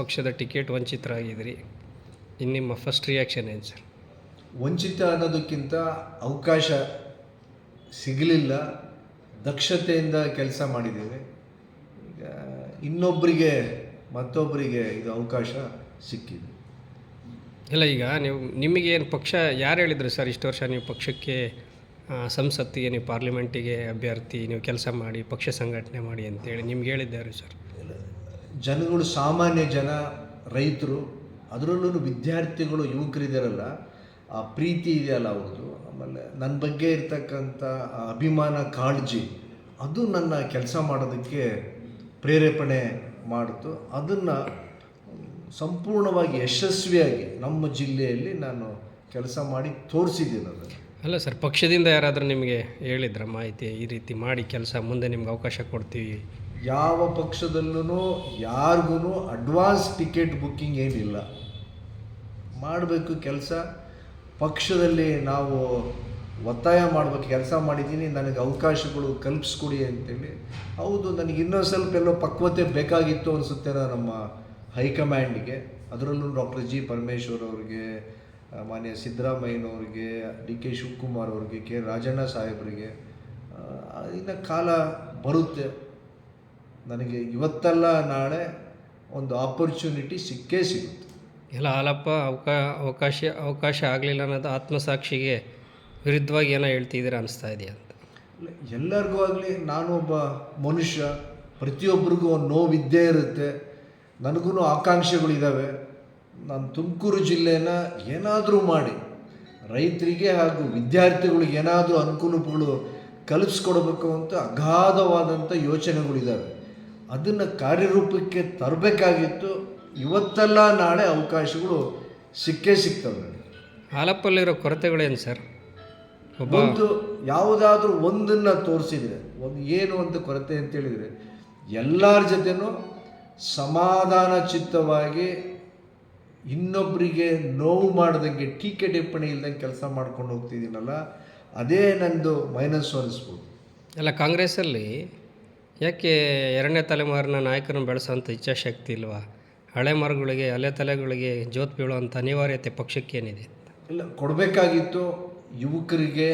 ಪಕ್ಷದ ಟಿಕೆಟ್ ವಂಚಿತರಾಗಿದ್ದೀರಿ. ಇನ್ನು ನಿಮ್ಮ ಫಸ್ಟ್ ರಿಯಾಕ್ಷನ್ ಏನು ಸರ್? ವಂಚಿತ ಅನ್ನೋದಕ್ಕಿಂತ ಅವಕಾಶ ಸಿಗಲಿಲ್ಲ. ದಕ್ಷತೆಯಿಂದ ಕೆಲಸ ಮಾಡಿದ್ದೇವೆ. ಈಗ ಇನ್ನೊಬ್ಬರಿಗೆ ಮತ್ತೊಬ್ಬರಿಗೆ ಇದು ಅವಕಾಶ ಸಿಕ್ಕಿದೆ. ಇಲ್ಲ ಈಗ ನೀವು ನಿಮಗೆ ಏನು ಪಕ್ಷ ಯಾರು ಹೇಳಿದ್ರು ಸರ್ ಇಷ್ಟು ವರ್ಷ ನೀವು ಪಕ್ಷಕ್ಕೆ ಸಂಸತ್ತಿಗೆ ನೀವು ಪಾರ್ಲಿಮೆಂಟಿಗೆ ಅಭ್ಯರ್ಥಿ ನೀವು ಕೆಲಸ ಮಾಡಿ ಪಕ್ಷ ಸಂಘಟನೆ ಮಾಡಿ ಅಂತೇಳಿ ನಿಮ್ಗೆ ಹೇಳಿದ್ದಾರೆ ಸರ್? ಜನಗಳು, ಸಾಮಾನ್ಯ ಜನ, ರೈತರು ಅದರಲ್ಲೂ ವಿದ್ಯಾರ್ಥಿಗಳು ಯುವಕರಿದ್ದಾರಲ್ಲ ಆ ಪ್ರೀತಿ ಇದೆಯಲ್ಲ ಅವ್ರದ್ದು. ಆಮೇಲೆ ನನ್ನ ಬಗ್ಗೆ ಇರ್ತಕ್ಕಂಥ ಅಭಿಮಾನ, ಕಾಳಜಿ, ಅದು ನನ್ನ ಕೆಲಸ ಮಾಡೋದಕ್ಕೆ ಪ್ರೇರೇಪಣೆ ಮಾಡಿತು. ಅದನ್ನು ಸಂಪೂರ್ಣವಾಗಿ ಯಶಸ್ವಿಯಾಗಿ ನಮ್ಮ ಜಿಲ್ಲೆಯಲ್ಲಿ ನಾನು ಕೆಲಸ ಮಾಡಿ ತೋರಿಸಿದ್ದೀನಿ ಅದನ್ನು. ಅಲ್ಲ ಸರ್, ಪಕ್ಷದಿಂದ ಯಾರಾದರೂ ನಿಮಗೆ ಹೇಳಿದ್ರ ಮಾಹಿತಿ ಈ ರೀತಿ ಮಾಡಿ, ಕೆಲಸ ಮುಂದೆ ನಿಮ್ಗೆ ಅವಕಾಶ ಕೊಡ್ತೀವಿ ಯಾವ ಪಕ್ಷದಲ್ಲೂ ಯಾರಿಗೂ ಅಡ್ವಾನ್ಸ್ ಟಿಕೆಟ್ ಬುಕ್ಕಿಂಗ್ ಏನಿಲ್ಲ. ಮಾಡಬೇಕು ಕೆಲಸ. ಪಕ್ಷದಲ್ಲಿ ನಾವು ಒತ್ತಾಯ ಮಾಡಬೇಕು, ಕೆಲಸ ಮಾಡಿದ್ದೀನಿ, ನನಗೆ ಅವಕಾಶಗಳು ಕಲ್ಪಿಸ್ಕೊಡಿ ಅಂತೇಳಿ. ಹೌದು, ನನಗೆ ಇನ್ನೊಂದು ಸ್ವಲ್ಪ ಎಲ್ಲೋ ಪಕ್ವತೆ ಬೇಕಾಗಿತ್ತು ಅನಿಸುತ್ತೆ ನಮ್ಮ ಹೈಕಮ್ಯಾಂಡ್ಗೆ ಅದರಲ್ಲೂ ಡಾಕ್ಟರ್ ಜಿ ಪರಮೇಶ್ವರ್ ಅವ್ರಿಗೆ ಮಾನ್ಯ ಸಿದ್ದರಾಮಯ್ಯನವ್ರಿಗೆ ಡಿ ಕೆ ಶಿವಕುಮಾರ್ ಅವ್ರಿಗೆ, ಕೆ ರಾಜಣ್ಣ ಸಾಹೇಬರಿಗೆ ಇನ್ನು ಕಾಲ ಬರುತ್ತೆ. ನನಗೆ ಇವತ್ತಲ್ಲ ನಾಳೆ ಒಂದು ಆಪರ್ಚುನಿಟಿ ಸಿಕ್ಕೇ ಸಿಗುತ್ತೆ. ಎಲ್ಲ ಹಾಲಪ್ಪ ಅವಕಾ ಅವಕಾಶ ಅವಕಾಶ ಆಗಲಿಲ್ಲ ಅನ್ನೋದು ಆತ್ಮಸಾಕ್ಷಿಗೆ ವಿರುದ್ಧವಾಗಿ ಏನೋ ಹೇಳ್ತಿದ್ದೀರಾ ಅನಿಸ್ತಾ ಇದೆಯಾ ಅಂತ? ಇಲ್ಲ, ಎಲ್ಲರಿಗೂ ಆಗಲಿ ನಾನು ಒಬ್ಬ ಮನುಷ್ಯ ಪ್ರತಿಯೊಬ್ಬರಿಗೂ ಒಂದು ನೋವಿದ್ದೇ ಇರುತ್ತೆ. ನನಗೂ ಆಕಾಂಕ್ಷೆಗಳಿದ್ದಾವೆ ನಾನು ತುಮಕೂರು ಜಿಲ್ಲೆನ ಏನಾದರೂ ಮಾಡಿ ರೈತರಿಗೆ ಹಾಗೂ ವಿದ್ಯಾರ್ಥಿಗಳಿಗೆ ಏನಾದರೂ ಅನುಕೂಲಗಳು ಕಲಿಸ್ಕೊಡ್ಬೇಕು ಅಂತ ಅಗಾಧವಾದಂಥ ಯೋಚನೆಗಳಿದ್ದಾವೆ ಅದನ್ನು ಕಾರ್ಯರೂಪಕ್ಕೆ ತರಬೇಕಾಗಿತ್ತು. ಇವತ್ತೆಲ್ಲ ನಾಳೆ ಅವಕಾಶಗಳು ಸಿಕ್ಕೇ ಸಿಗ್ತವೆ. ಹಾಲಪ್ಪಲ್ಲಿರೋ ಕೊರತೆಗಳೇನು ಸರ್? ಒಂದು ಯಾವುದಾದ್ರೂ ಒಂದನ್ನು ತೋರಿಸಿದರೆ ಒಂದು ಏನು ಅಂತ ಕೊರತೆ ಅಂತ ಹೇಳಿದರೆ ಎಲ್ಲರ ಜೊತೆನೂ ಸಮಾಧಾನ ಚಿತ್ತವಾಗಿ ಇನ್ನೊಬ್ಬರಿಗೆ ನೋವು ಮಾಡ್ದಂಗೆ ಟೀಕೆ ಟಿಪ್ಪಣಿ ಇಲ್ದಂಗೆ ಕೆಲಸ ಮಾಡ್ಕೊಂಡು ಹೋಗ್ತಿದ್ದೀನಲ್ಲ ಅದೇ ನಂದು ಮೈನಸ್ ಅನಿಸ್ಬೋದು ಎಲ್ಲ ಕಾಂಗ್ರೆಸ್ಸಲ್ಲಿ ಯಾಕೆ ಎರಡನೇ ತಲೆಮಾರಿನ ನಾಯಕರನ್ನು ಬೆಳೆಸೋಂಥ ಇಚ್ಛಾಶಕ್ತಿ ಇಲ್ವಾ? ಹಳೆ ಮರಗಳಿಗೆ ಹಳೆ ತಲೆಗಳಿಗೆ ಜೋತ್ ಬೀಳುವಂಥ ಅನಿವಾರ್ಯತೆ ಪಕ್ಷಕ್ಕೇನಿದೆ ಇಲ್ಲ ಕೊಡಬೇಕಾಗಿತ್ತು ಯುವಕರಿಗೆ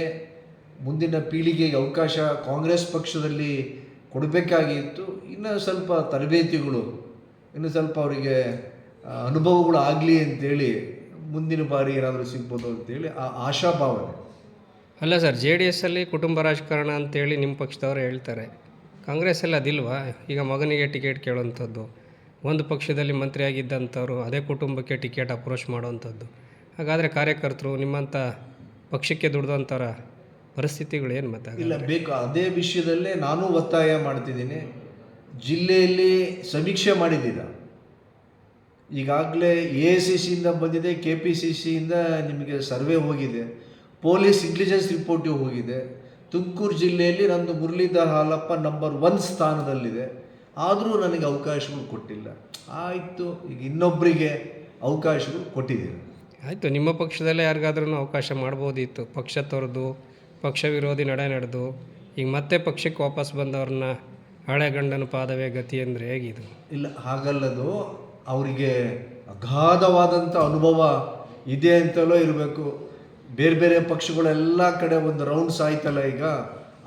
ಮುಂದಿನ ಪೀಳಿಗೆಗೆ ಅವಕಾಶ ಕಾಂಗ್ರೆಸ್ ಪಕ್ಷದಲ್ಲಿ ಕೊಡಬೇಕಾಗಿತ್ತು. ಇನ್ನು ಸ್ವಲ್ಪ ತರಬೇತಿಗಳು ಇನ್ನು ಸ್ವಲ್ಪ ಅವರಿಗೆ ಅನುಭವಗಳು ಆಗಲಿ ಅಂತೇಳಿ ಮುಂದಿನ ಬಾರಿ ಏನಾದರೂ ಸಿಗ್ಬೋದು ಅಂತೇಳಿ ಆ ಆಶಾಭಾವನೆ. ಅಲ್ಲ ಸರ್ ಜೆ ಡಿ ಎಸ್ಸಲ್ಲಿ ಕುಟುಂಬ ರಾಜಕಾರಣ ಅಂತೇಳಿ ನಿಮ್ಮ ಪಕ್ಷದವರು ಹೇಳ್ತಾರೆ. ಕಾಂಗ್ರೆಸ್ಸಲ್ಲಿ ಅದಿಲ್ವಾ? ಈಗ ಮಗನಿಗೆ ಟಿಕೆಟ್ ಕೇಳುವಂಥದ್ದು ಒಂದು ಪಕ್ಷದಲ್ಲಿ ಮಂತ್ರಿಯಾಗಿದ್ದಂಥವ್ರು ಅದೇ ಕುಟುಂಬಕ್ಕೆ ಟಿಕೆಟ್ ಅಪ್ರೋಚ್ ಮಾಡುವಂಥದ್ದು. ಹಾಗಾದರೆ ಕಾರ್ಯಕರ್ತರು ನಿಮ್ಮಂಥ ಪಕ್ಷಕ್ಕೆ ದುಡ್ದಂಥವ್ರ ಪರಿಸ್ಥಿತಿಗಳು ಏನು ಮತ್ತೆ ಇಲ್ಲ ಬೇಕು. ಅದೇ ವಿಷಯದಲ್ಲೇ ನಾನು ಒತ್ತಾಯ ಮಾಡ್ತಿದ್ದೀನಿ. ಜಿಲ್ಲೆಯಲ್ಲಿ ಸಮೀಕ್ಷೆ ಮಾಡಿದ್ದೀರ? ಈಗಾಗಲೇ ಎ ಸಿ ಸಿಯಿಂದ ಬಂದಿದೆ ಕೆ ಪಿ ಸಿ ಸಿಯಿಂದ ನಿಮಗೆ ಸರ್ವೆ ಹೋಗಿದೆ ಪೊಲೀಸ್ ಇಂಟೆಲಿಜೆನ್ಸ್ ರಿಪೋರ್ಟಿವ್ ಹೋಗಿದೆ. ತುಮಕೂರು ಜಿಲ್ಲೆಯಲ್ಲಿ ನಂದು ಮುರಳೀಧರ್ ಹಾಲಪ್ಪ ನಂಬರ್ ಒನ್ ಸ್ಥಾನದಲ್ಲಿದೆ. ಆದರೂ ನನಗೆ ಅವಕಾಶಗಳು ಕೊಟ್ಟಿಲ್ಲ. ಆಯಿತು ಈಗ ಇನ್ನೊಬ್ಬರಿಗೆ ಅವಕಾಶಗಳು ಕೊಟ್ಟಿದ್ದೀರಿ ಆಯಿತು ನಿಮ್ಮ ಪಕ್ಷದಲ್ಲೇ ಯಾರಿಗಾದ್ರೂ ಅವಕಾಶ ಮಾಡ್ಬೋದಿತ್ತು. ಪಕ್ಷ ತೊರೆದು ಪಕ್ಷ ವಿರೋಧಿ ನಡೆ ನಡೆದು ಈಗ ಮತ್ತೆ ಪಕ್ಷಕ್ಕೆ ವಾಪಸ್ ಬಂದವ್ರನ್ನ ಹಳೆ ಗಂಡನ ಪಾದವೇ ಗತಿ ಅಂದರೆ ಹೇಗಿದು? ಇಲ್ಲ ಹಾಗಲ್ಲದು ಅವರಿಗೆ ಅಗಾಧವಾದಂಥ ಅನುಭವ ಇದೆ ಅಂತಲೋ ಇರಬೇಕು. ಬೇರೆ ಬೇರೆ ಪಕ್ಷಗಳೆಲ್ಲ ಕಡೆ ಒಂದು ರೌಂಡ್ಸ್ ಆಯ್ತಲ್ಲ ಈಗ.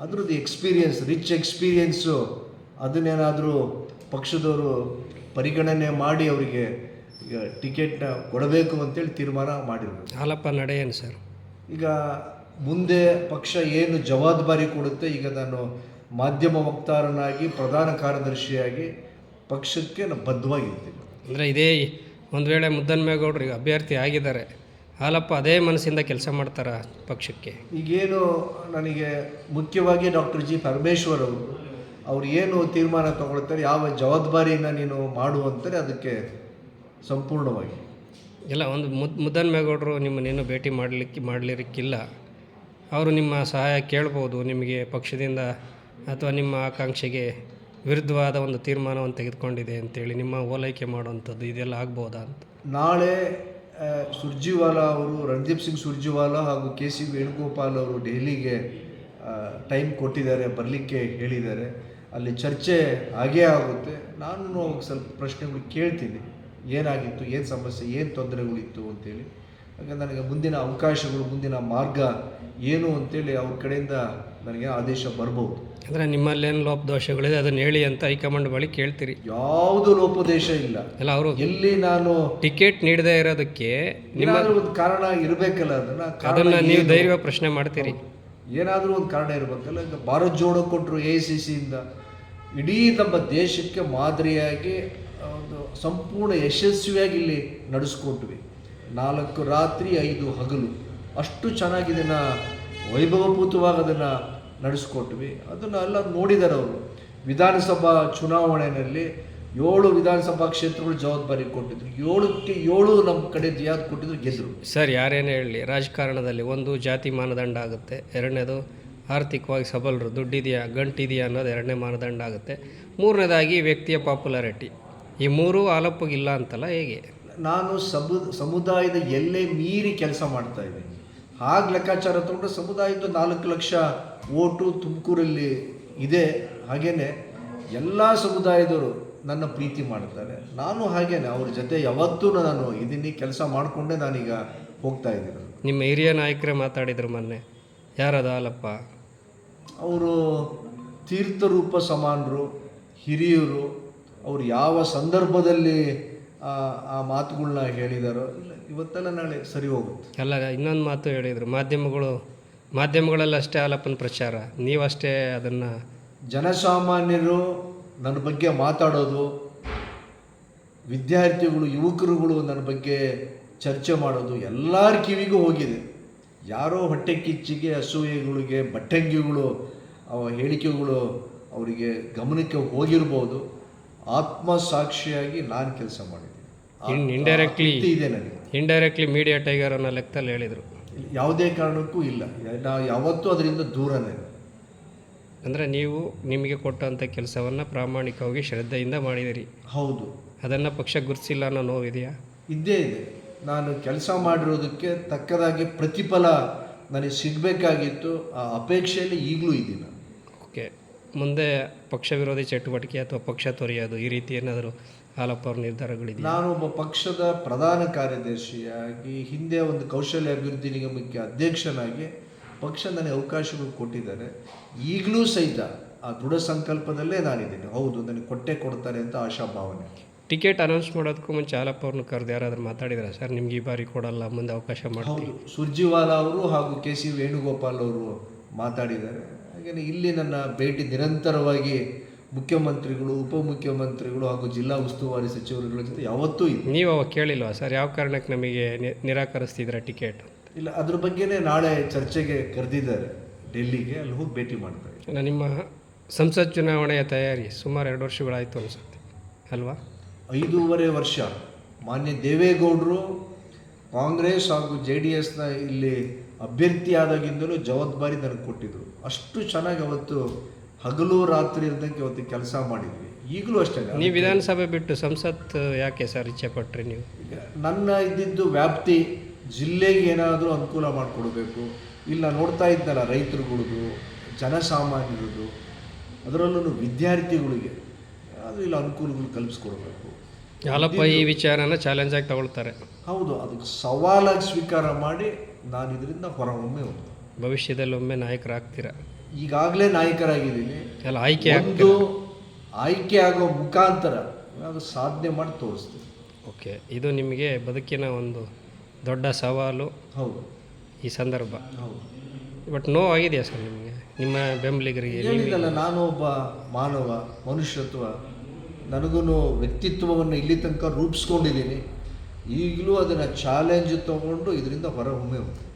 ಅದ್ರದ್ದು ಎಕ್ಸ್ಪೀರಿಯನ್ಸ್ ರಿಚ್ ಎಕ್ಸ್ಪೀರಿಯನ್ಸು ಅದನ್ನೇನಾದರೂ ಪಕ್ಷದವರು ಪರಿಗಣನೆ ಮಾಡಿ ಅವರಿಗೆ ಈಗ ಟಿಕೆಟ್ನ ಕೊಡಬೇಕು ಅಂತೇಳಿ ತೀರ್ಮಾನ ಮಾಡಿರೋದು. ಹಾಲಪ್ಪ ನಡೆಯೇನು ಸರ್? ಈಗ ಮುಂದೆ ಪಕ್ಷ ಏನು ಜವಾಬ್ದಾರಿ ಕೊಡುತ್ತೆ ಈಗ ನಾನು ಮಾಧ್ಯಮ ವಕ್ತಾರನಾಗಿ ಪ್ರಧಾನ ಕಾರ್ಯದರ್ಶಿಯಾಗಿ ಪಕ್ಷಕ್ಕೆ ನಾನು ಬದ್ಧವಾಗಿರ್ತೀನಿ. ಅಂದರೆ ಇದೇ ಒಂದು ವೇಳೆ ಮುದ್ದನ್ಮೇಗೌಡರು ಈಗ ಅಭ್ಯರ್ಥಿ ಆಗಿದ್ದಾರೆ ಹಾಲಪ್ಪ ಅದೇ ಮನಸ್ಸಿಂದ ಕೆಲಸ ಮಾಡ್ತಾರ ಪಕ್ಷಕ್ಕೆ? ಈಗೇನು ನನಗೆ ಮುಖ್ಯವಾಗಿ ಡಾಕ್ಟರ್ ಜಿ ಪರಮೇಶ್ವರ್ ಅವರು ಅವ್ರು ಏನು ತೀರ್ಮಾನ ತಗೊಳ್ತಾರೆ ಯಾವ ಜವಾಬ್ದಾರಿಯನ್ನು ನೀನು ಮಾಡು ಅಂತಾರೆ ಅದಕ್ಕೆ ಸಂಪೂರ್ಣವಾಗಿ. ಇಲ್ಲ ಒಂದು ಮುದ್ ಮುದ್ದನ್ಮೇಗೌಡರು ನಿಮ್ಮನ್ನೇನು ಭೇಟಿ ಮಾಡಲಿಕ್ಕೆ ಮಾಡಲಿಕ್ಕಿಲ್ಲ. ಅವರು ನಿಮ್ಮ ಸಹಾಯ ಕೇಳ್ಬೋದು ನಿಮಗೆ ಪಕ್ಷದಿಂದ ಅಥವಾ ನಿಮ್ಮ ಆಕಾಂಕ್ಷೆಗೆ ವಿರುದ್ಧವಾದ ಒಂದು ತೀರ್ಮಾನವನ್ನು ತೆಗೆದುಕೊಂಡಿದೆ ಅಂತೇಳಿ ನಿಮ್ಮ ಓಲೈಕೆ ಮಾಡುವಂಥದ್ದು ಇದೆಲ್ಲ ಆಗ್ಬೋದಾ ಅಂತ? ನಾಳೆ ಸುರ್ಜಿವಾಲಾ ಅವರು, ರಣದೀಪ್ ಸಿಂಗ್ ಸುರ್ಜಿವಾಲಾ ಹಾಗೂ ಕೆ ಸಿ ವೇಣುಗೋಪಾಲ್ ಅವರು ದೆಹಲಿಗೆ ಟೈಮ್ ಕೊಟ್ಟಿದ್ದಾರೆ, ಬರಲಿಕ್ಕೆ ಹೇಳಿದ್ದಾರೆ. ಅಲ್ಲಿ ಚರ್ಚೆ ಆಗೇ ಆಗುತ್ತೆ. ನಾನು ಅವಾಗ ಸ್ವಲ್ಪ ಪ್ರಶ್ನೆಗಳು ಕೇಳ್ತೀನಿ. ಏನಾಗಿತ್ತು, ಏನು ಸಮಸ್ಯೆ, ಏನು ತೊಂದರೆಗಳಿತ್ತು ಅಂತೇಳಿ. ಹಾಗೆ ನನಗೆ ಮುಂದಿನ ಅವಕಾಶಗಳು, ಮುಂದಿನ ಮಾರ್ಗ ಏನು ಅಂತೇಳಿ ಅವ್ರ ಕಡೆಯಿಂದ ನನಗೆ ಆದೇಶ ಬರ್ಬೋದು. ಅಂದರೆ ನಿಮ್ಮಲ್ಲೇನು ಲೋಪದೋಷಗಳಿದೆ ಅದನ್ನು ಹೇಳಿ ಅಂತ ಹೈಕಮಾಂಡ್ ಬಳಿ ಕೇಳ್ತೀರಿ. ಯಾವುದು ಲೋಪದೇಶ ಇಲ್ಲ. ಅಲ್ಲ ಅವರು ಎಲ್ಲಿ ನಾನು ಟಿಕೆಟ್ ನೀಡದೇ ಇರೋದಕ್ಕೆ ನಿಮ್ಮ ಏನಾದರೂ ಒಂದು ಕಾರಣ ಇರಬೇಕಲ್ಲ ಅದನ್ನ ಕಾರಣ ಅದನ್ನು ನೀವು ಏನು? ಧೈರ್ಯ ಪ್ರಶ್ನೆ ಮಾಡ್ತೀರಿ. ಏನಾದರೂ ಒಂದು ಕಾರಣ ಇರಬೇಕಲ್ಲ ಈಗ ಭಾರತ್ ಜೋಡೋ ಕೊಟ್ಟರು ಎ ಸಿ ಸಿಯಿಂದ ಇಡೀ ನಮ್ಮ ದೇಶಕ್ಕೆ ಮಾದರಿಯಾಗಿ ಒಂದು ಸಂಪೂರ್ಣ ಯಶಸ್ವಿಯಾಗಿ ಇಲ್ಲಿ ನಡೆಸ್ಕೊಟ್ವಿ ನಾಲ್ಕು ರಾತ್ರಿ ಐದು ಹಗಲು. ಅಷ್ಟು ಚೆನ್ನಾಗಿ ಇದನ್ನು ವೈಭವಪೂತವಾಗಿ ಅದನ್ನು ನಡೆಸ್ಕೊಟ್ವಿ. ಅದನ್ನು ಎಲ್ಲ ನೋಡಿದ್ದಾರೆ ಅವರು. ವಿಧಾನಸಭಾ ಚುನಾವಣೆಯಲ್ಲಿ ಏಳು ವಿಧಾನಸಭಾ ಕ್ಷೇತ್ರಗಳು ಜವಾಬ್ದಾರಿ ಕೊಟ್ಟಿದ್ರು. ಏಳಕ್ಕೆ ಏಳು ನಮ್ಮ ಕಡೆ ಯಾವ್ದು ಕೊಟ್ಟಿದ್ರು ಗೆದ್ದರು ಸರ್ ಯಾರೇನೇ ಹೇಳಲಿ ರಾಜಕಾರಣದಲ್ಲಿ ಒಂದು ಜಾತಿ ಮಾನದಂಡ ಆಗುತ್ತೆ ಎರಡನೇದು ಆರ್ಥಿಕವಾಗಿ ಸಬಲರು ದುಡ್ಡಿದೆಯಾ ಗಂಟಿದೆಯಾ ಅನ್ನೋದು ಎರಡನೇ ಮಾನದಂಡ ಆಗುತ್ತೆ ಮೂರನೇದಾಗಿ ವ್ಯಕ್ತಿಯ ಪಾಪ್ಯುಲಾರಿಟಿ. ಈ ಮೂರು ಆಲಪ್ಪಗಿಲ್ಲ ಅಂತಲ್ಲ ಹೇಗೆ? ನಾನು ಸಮು ಸಮುದಾಯದ ಎಲ್ಲೇ ಮೀರಿ ಕೆಲಸ ಮಾಡ್ತಾ ಇದ್ದೀನಿ. ಹಾಗೆ ಲೆಕ್ಕಾಚಾರ ತಗೊಂಡ್ರೆ ಸಮುದಾಯದ ನಾಲ್ಕು ಲಕ್ಷ ಓಟು ತುಮಕೂರಲ್ಲಿ ಇದೆ. ಹಾಗೇನೆ ಎಲ್ಲ ಸಮುದಾಯದವರು ನನ್ನ ಪ್ರೀತಿ ಮಾಡ್ತಾರೆ. ನಾನು ಹಾಗೇನೆ ಅವ್ರ ಜೊತೆ ಯಾವತ್ತೂ ನಾನು ಇದೀನಿ ಕೆಲಸ ಮಾಡಿಕೊಂಡೇ ನಾನೀಗ ಹೋಗ್ತಾ ಇದ್ದೀನಿ. ನಿಮ್ಮ ಹಿರಿಯ ನಾಯಕರೇ ಮಾತಾಡಿದ್ರು ಮೊನ್ನೆ. ಯಾರದ ಅಲ್ಲಪ್ಪ ಅವರು ತೀರ್ಥರೂಪ ಸಮಾನರು ಹಿರಿಯರು ಅವರು ಯಾವ ಸಂದರ್ಭದಲ್ಲಿ ಆ ಮಾತುಗಳನ್ನ ಹೇಳಿದಾರೋ? ಇಲ್ಲ ಇವತ್ತೆಲ್ಲ ನಾಳೆ ಸರಿ ಹೋಗುತ್ತೆ. ಅಲ್ಲ ಇನ್ನೊಂದು ಮಾತು ಹೇಳಿದರು. ಮಾಧ್ಯಮಗಳು ಮಾಧ್ಯಮಗಳಲ್ಲಿ ಅಷ್ಟೇ ಹಾಲಪ್ಪನ ಪ್ರಚಾರ. ನೀವಷ್ಟೇ ಅದನ್ನು ಜನಸಾಮಾನ್ಯರು ನನ್ನ ಬಗ್ಗೆ ಮಾತಾಡೋದು ವಿದ್ಯಾರ್ಥಿಗಳು ಯುವಕರುಗಳು ನನ್ನ ಬಗ್ಗೆ ಚರ್ಚೆ ಮಾಡೋದು ಎಲ್ಲರ ಕಿವಿಗೂ ಹೋಗಿದೆ. ಯಾರೋ ಹೊಟ್ಟೆ ಕಿಚ್ಚಿಗೆ ಅಸೂಯೆಗಳಿಗೆ ಬಟ್ಟಂಗಿಗಳು ಅವ ಹೇಳಿಕೆಗಳು ಅವರಿಗೆ ಗಮನಕ್ಕೆ ಹೋಗಿರ್ಬೋದು. ಆತ್ಮಸಾಕ್ಷಿಯಾಗಿ ನಾನು ಕೆಲಸ ಮಾಡಿದ್ದೀನಿ. ಇಂಡೈರೆಕ್ಟ್ಲಿ ಇದೆ ನನಗೆ. ಇಂಡೈರೆಕ್ಟ್ಲಿ ಮೀಡಿಯಾ ಟೈಗರ್ ಅನ್ನೋ ಲೆಕ್ಕದಲ್ಲಿ ಹೇಳಿದರು. ಯಾವುದೇ ಕಾರಣಕ್ಕೂ ಇಲ್ಲ. ನಾವು ಯಾವತ್ತೂ ಅದರಿಂದ ದೂರನೇ ಅಂದರೆ ನೀವು ನಿಮಗೆ ಕೊಟ್ಟಂಥ ಕೆಲಸವನ್ನು ಪ್ರಾಮಾಣಿಕವಾಗಿ ಶ್ರದ್ಧೆಯಿಂದ ಮಾಡಿದಿರಿ. ಹೌದು. ಅದನ್ನು ಪಕ್ಷ ಗುರುತಿಸಿಲ್ಲ ಅನ್ನೋ ನೋವಿದೆಯಾ? ಇದ್ದೇ ಇದೆ. ನಾನು ಕೆಲಸ ಮಾಡಿರೋದಕ್ಕೆ ತಕ್ಕದಾಗಿ ಪ್ರತಿಫಲ ನನಗೆ ಸಿಗಬೇಕಾಗಿತ್ತು. ಆ ಅಪೇಕ್ಷೆಯಲ್ಲಿ ಈಗಲೂ ಇದ್ದೀನಿ. ಓಕೆ ಮುಂದೆ ಪಕ್ಷ ವಿರೋಧಿ ಚಟುವಟಿಕೆ ಅಥವಾ ಪಕ್ಷ ತೊರೆಯೋದು ಈ ರೀತಿ ಏನಾದರೂ ಹಾಲಪ್ಪ ಅವ್ರ ನಿರ್ಧಾರಗಳಿದೆ ನಾನು ಒಬ್ಬ ಪಕ್ಷದ ಪ್ರಧಾನ ಕಾರ್ಯದರ್ಶಿಯಾಗಿ ಹಿಂದೆ ಒಂದು ಕೌಶಲ್ಯ ಅಭಿವೃದ್ಧಿ ನಿಗಮಕ್ಕೆ ಅಧ್ಯಕ್ಷನಾಗಿ ಪಕ್ಷ ನನಗೆ ಅವಕಾಶಗಳು ಕೊಟ್ಟಿದ್ದಾರೆ. ಈಗಲೂ ಸಹಿತ ಆ ದೃಢ ಸಂಕಲ್ಪದಲ್ಲೇ ನಾನಿದ್ದೀನಿ. ಹೌದು ನನಗೆ ಕೊಟ್ಟೆ ಕೊಡ್ತಾರೆ ಅಂತ ಆಶಾ ಭಾವನೆ ಟಿಕೆಟ್ ಅನೌನ್ಸ್ ಮಾಡೋದಕ್ಕೂ ಮುಂಚೆ ಹಾಲಪ್ಪ ಅವ್ರನ್ನ ಕರೆದು ಯಾರಾದರೂ ಮಾತಾಡಿದ್ರ ಸರ್? ನಿಮ್ಗೆ ಈ ಬಾರಿ ಕೊಡಲ್ಲ ಮುಂದೆ ಅವಕಾಶ ಮಾಡಿ ಸುರ್ಜಿವಾಲ ಅವರು ಹಾಗೂ ಕೆ ಸಿ ವೇಣುಗೋಪಾಲ್ ಅವರು ಮಾತಾಡಿದ್ದಾರೆ. ಹಾಗೆಯೇ ಇಲ್ಲಿ ನನ್ನ ಭೇಟಿ ನಿರಂತರವಾಗಿ ಮುಖ್ಯಮಂತ್ರಿಗಳು ಉಪಮುಖ್ಯಮಂತ್ರಿಗಳು ಹಾಗೂ ಜಿಲ್ಲಾ ಉಸ್ತುವಾರಿ ಸಚಿವರುಗಳ ಜೊತೆ ಯಾವತ್ತೂ ಇದೆ ನೀವು ಅವಾಗ ಕೇಳಿಲ್ವಾ ಸರ್ ಯಾವ ಕಾರಣಕ್ಕೆ ನಮಗೆ ನಿ- ನಿರಾಕರಿಸ್ತಿದ್ರ ಟಿಕೆಟ್? ಇಲ್ಲ ಅದ್ರ ಬಗ್ಗೆನೇ ನಾಳೆ ಚರ್ಚೆಗೆ ಕರೆದಿದ್ದಾರೆ. ಡೆಲ್ಲಿಗೆ ಅಲ್ಲಿ ಹೋಗಿ ಭೇಟಿ ಮಾಡ್ತಾರೆ. ಇನ್ನು ನಿಮ್ಮ ಸಂಸತ್ ಚುನಾವಣೆಯ ತಯಾರಿ ಸುಮಾರು ಎರಡು ವರ್ಷಗಳಾಯಿತು ಅನಿಸುತ್ತೆ ಅಲ್ವಾ? ಐದೂವರೆ ವರ್ಷ. ಮಾನ್ಯ ದೇವೇಗೌಡರು ಕಾಂಗ್ರೆಸ್ ಹಾಗೂ ಜೆ ಡಿ ಎಸ್ನ ಇಲ್ಲಿ ಅಭ್ಯರ್ಥಿಯಾದಾಗಿಂದಲೂ ಜವಾಬ್ದಾರಿ ನನಗೆ ಕೊಟ್ಟಿದ್ರು. ಅಷ್ಟು ಚೆನ್ನಾಗಿ ಅವತ್ತು ಹಗಲು ರಾತ್ರಿ ಇಲ್ದಂಗೆ ಅವತ್ತು ಕೆಲಸ ಮಾಡಿದ್ವಿ. ಈಗಲೂ ಅಷ್ಟೇ ನೀವು ವಿಧಾನಸಭೆ ಬಿಟ್ಟು ಸಂಸತ್ ಯಾಕೆ ಸರ್ ಇಚ್ಛೆ ಪಟ್ರಿ ನೀವು? ನನ್ನ ಇದ್ದಿದ್ದು ವ್ಯಾಪ್ತಿ ಜಿಲ್ಲೆಗೆ ಏನಾದರೂ ಅನುಕೂಲ ಮಾಡಿಕೊಡ್ಬೇಕು. ಇಲ್ಲ ನೋಡ್ತಾ ಇದ್ದಲ್ಲ ರೈತರುಗಳದು ಜನಸಾಮಾನ್ಯರದು ಅದರಲ್ಲೂ ವಿದ್ಯಾರ್ಥಿಗಳಿಗೆ ಅದು ಇಲ್ಲ ಅನುಕೂಲಗಳು ಕಲ್ಪಿಸ್ಕೊಡ್ಬೇಕು. ಹಾಲಪ್ಪ ಈ ವಿಚಾರನ ಚಾಲೆಂಜ್ ಆಗಿ ತಗೊಳ್ತಾರೆ. ಹೌದು ಅದಕ್ಕೆ ಸವಾಲಾಗಿ ಸ್ವೀಕಾರ ಮಾಡಿ ನಾನು ಇದರಿಂದ ಹೊರ ಒಮ್ಮೆ ಭವಿಷ್ಯದಲ್ಲಿ ಒಮ್ಮೆ ನಾಯಕರಾಗ್ತೀರಾ? ಈಗಾಗಲೇ ನಾಯಕರಾಗಿದ್ದೀನಿ. ಅಲ್ಲ ಆಯ್ಕೆ ಒಂದು ಆಯ್ಕೆ ಆಗೋ ಮುಖಾಂತರ ಅದು ಸಾಧನೆ ಮಾಡಿ ತೋರಿಸ್ತೀನಿ. ಓಕೆ ಇದು ನಿಮಗೆ ಬದುಕಿನ ಒಂದು ದೊಡ್ಡ ಸವಾಲು. ಹೌದು. ಈ ಸಂದರ್ಭ. ಹೌದು. ಬಟ್ ನೋವಾಗಿದೆಯಾ ಸರ್ ನಿಮಗೆ? ನಿಮ್ಮ ಬೆಂಬಲಿಗರಿಗೆ ನಾನು ಒಬ್ಬ ಮಾನವ ಮನುಷ್ಯತ್ವ ನನಗೂ ವ್ಯಕ್ತಿತ್ವವನ್ನು ಇಲ್ಲಿ ತನಕ ರೂಪಿಸ್ಕೊಂಡಿದ್ದೀನಿ. ಈಗಲೂ ಅದನ್ನು ಚಾಲೆಂಜ್ ತಗೊಂಡು ಇದರಿಂದ ಹೊರಹೊಮ್ಮೆ